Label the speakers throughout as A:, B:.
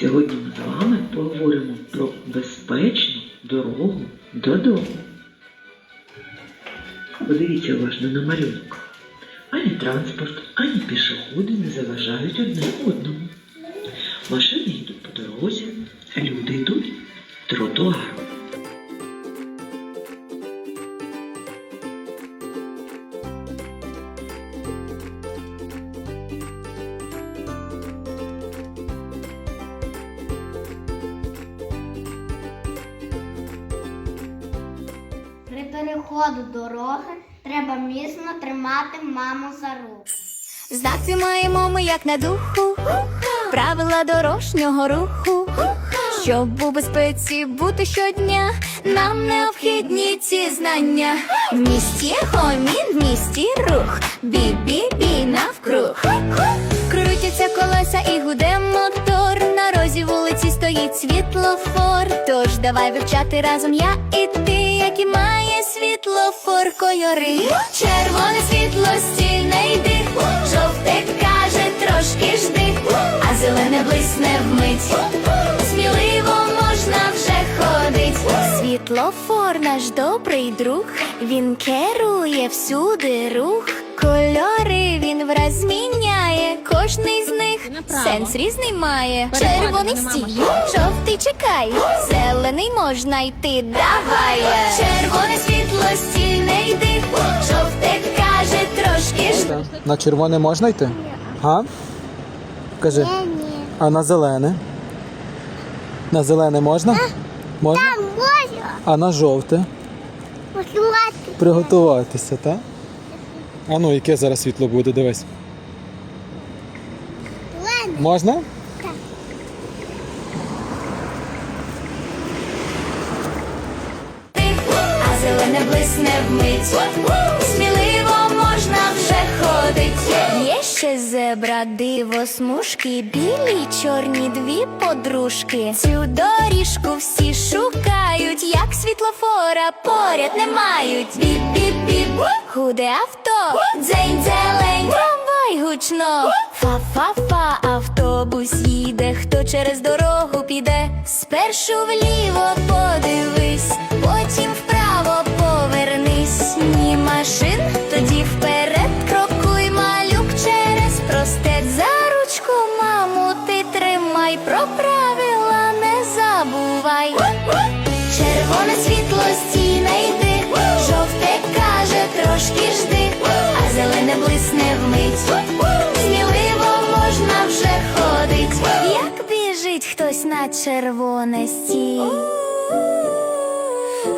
A: Сьогодні ми з вами поговоримо про безпечну дорогу додому. Подивіться уважно на малюнок. Ані транспорт, ані пішоходи не заважають одне одному. Машини
B: переходу дороги треба міцно тримати маму за руку.
C: Знати маємо ми як на духу, правила дорожнього руху. Щоб у безпеці бути щодня, нам необхідні ці знання. В місті гомін, в місті рух, бі-бі-бі навкруг. Світлофор. Тож давай вивчати разом я і ти, які має світлофор кольори. Червоне світло стільне йди, жовте каже трошки жди, а зелене блисне вмить. Сміливо можна вже ходить. Світлофор наш добрий друг, він керує всюди рух. Кольори він враз кожний сенс різний має. Червоний стій, жовтий чекай, зелений можна йти, давай. Червоне світло стій не йди, жовте каже трошки ж.
D: На червоне можна йти? А? Кажи. А на зелене? На зелене можна? Можна?
B: Можна
D: А на жовте? Приготуватися, так? А ну, яке зараз світло буде, дивись. Можна?
C: а зелене блисне вмить. Сміливо можна вже ходить. Є ще зебра, диво, смужки, білі, чорні дві подружки. Цю доріжку всі шукають, як світлофора поряд не мають. Біп-біп-біп, гуде авто, дзень зелень, трамвай гучно. Через дорогу піде. Спершу вліво подивись, потім вправо повернись. Ні машин, тоді вперед крокуй, малюк через простець. За ручку, маму, ти тримай, про правила не забувай. Червоне світло стійне йди, жовте каже трошки жди, а зелене блисне вмить. Червоне стій.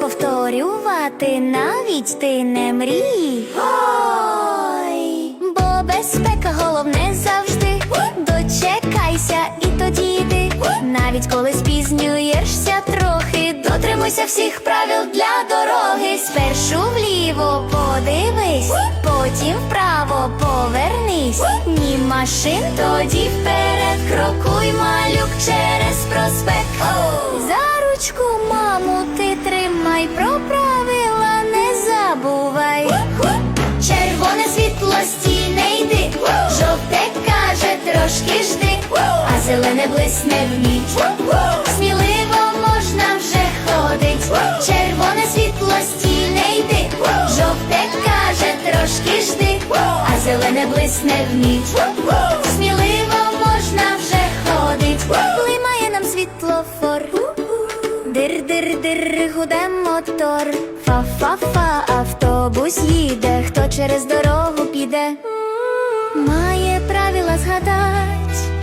C: Повторювати навіть ти не мрій. Ой, бо безпека головне завжди. Дочекайся і тоді йди. Навіть коли спізнюєшся трохи, дотримуйся всіх правил для дороги. Спершу вліво подивись, потім вправо повернись. Ні машин, тоді вперед зелене блисне в ніч. Сміливо можна вже ходить. Червоне світло стій не йди, жовте каже трошки жди, а зелене блисне в ніч. Сміливо можна вже ходить. Блимає нам світлофор. Дир-дир-дир, гуде мотор. Фа-фа-фа, автобус їде, хто через дорогу піде. Має правила згадать,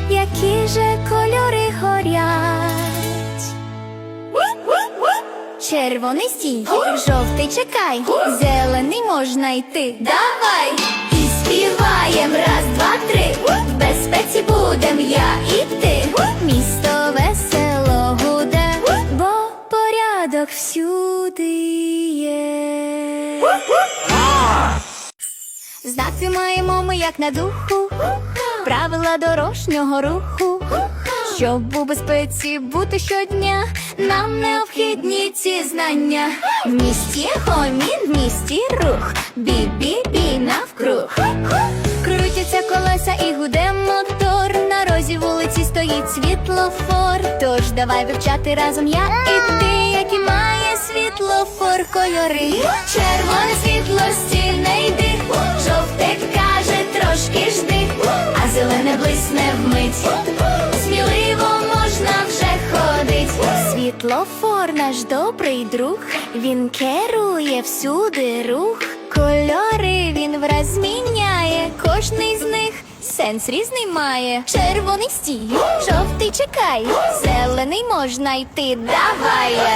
C: які же кольори горять. Червоний стій, жовтий чекай, зелений можна йти. Давай! І співаєм раз, два, три. В безпеці будем я і ти. Місто весело гуде, бо порядок всюди є. Знати маємо ми як на духу, правила дорожнього руху. Щоб у безпеці бути щодня, нам необхідні ці знання. В місті гомін, в місті рух, бі-бі-бі навкруг. Крутяться колеса і гуде мотор. На дорозі вулиці стоїть світлофор. Тож давай вивчати разом я і ти, які має світлофор кольори. Червоне світло стільне йди, жовте трошки жди, а зелене блисне вмить. Сміливо можна вже ходить. Світлофор наш добрий друг, він керує всюди рух. Кольори він враз зміняє, кожний з них сенс різний має. Червоний стій, жовтий чекай, зелений можна йти, давай.